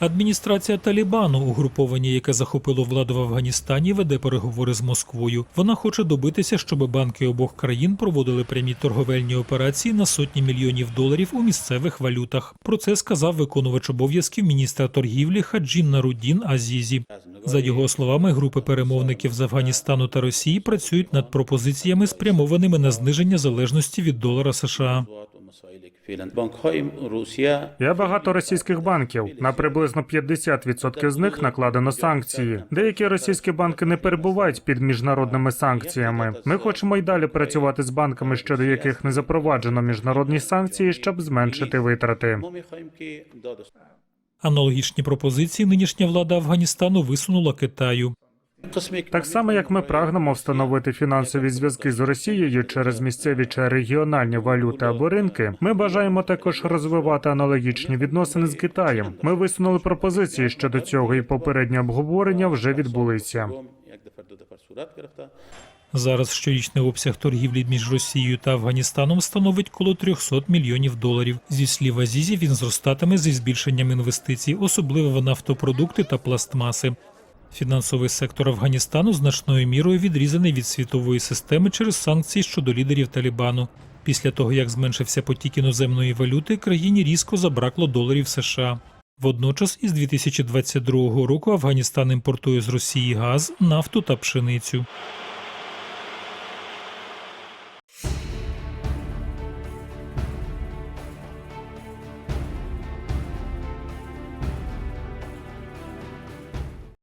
Адміністрація Талібану, угруповання, яке захопило владу в Афганістані, веде переговори з Москвою. Вона хоче добитися, щоб банки обох країн проводили прямі торговельні операції на сотні мільйонів доларів у місцевих валютах. Про це сказав виконувач обов'язків міністра торгівлі Хаджін Нарудін Азізі. За його словами, групи перемовників з Афганістану та Росії працюють над пропозиціями, спрямованими на зниження залежності від долара США. Я багато російських банків. На приблизно 50% з них накладено санкції. Деякі російські банки не перебувають під міжнародними санкціями. Ми хочемо й далі працювати з банками, щодо яких не запроваджено міжнародні санкції, щоб зменшити витрати. Аналогічні пропозиції нинішня влада Афганістану висунула Китаю. Так само, як ми прагнемо встановити фінансові зв'язки з Росією через місцеві чи регіональні валюти або ринки. Ми бажаємо також розвивати аналогічні відносини з Китаєм. Ми висунули пропозиції щодо цього, і попередні обговорення вже відбулися. Зараз щорічний обсяг торгівлі між Росією та Афганістаном становить коло 300 мільйонів доларів. Зі слів Азізі він зростатиме зі збільшенням інвестицій, особливо в нафтопродукти та пластмаси. Фінансовий сектор Афганістану значною мірою відрізаний від світової системи через санкції щодо лідерів Талібану. Після того, як зменшився потік іноземної валюти, країні різко забракло доларів США. Водночас, із 2022 року Афганістан імпортує з Росії газ, нафту та пшеницю.